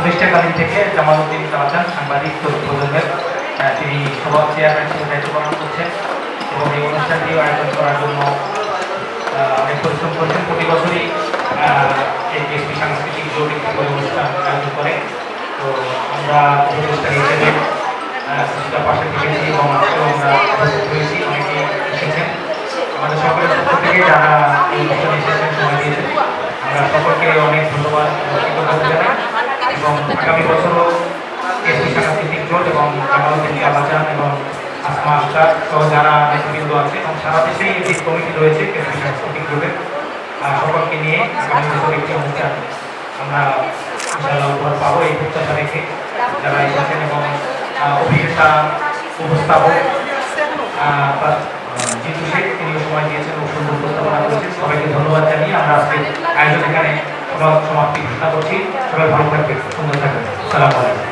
প্রতিষ্ঠাকালীন থেকে জামালউদ্দিন কালাচান সাংবাদিক প্রজন্মের তিনি সভা চেয়ারম্যান হিসেবে দায়িত্ব পালন করছেন এবং এই অনুষ্ঠানটি আয়োজন করার জন্য অনেক পরিশ্রম করছেন। প্রতি বছরই এই বিএসপি সাংস্কৃতিক করে অনুষ্ঠান আয়োজন করে। তো আমরা উপদেষ্টা হিসেবে কিছুটা পাশে থেকেছি এবং আজকেও আমরা উপস্থিত হয়েছি। অনেকেই এসেছেন। আমাদের সকলের পক্ষ থেকে যারা এই অনুষ্ঠানে এসেছেন, সময় দিয়েছেন, আমরা সকলকে অনেক আগামী জোট এবং এবং যারা নেতৃবৃন্দ আছে এবং সারা দেশেই একটি কমিটি রয়েছে এসপি সকলকে নিয়ে আগামী বছর একটি অনুষ্ঠান আমরা উপহার পাবো এই প্রত্যাশা রেখে যারা এসেছেন এবং অভিনেতা, উপস্থাপক জিতু শেখ সময় দিয়েছেন সবাইকে ধন্যবাদ জানিয়ে আমরা আজকে আয়োজন এখানে সমাপ্তি ঘোষণা করছি। সবাই ভালো থাকবে সুন্দর থাকবে সালাম আলাইকুম।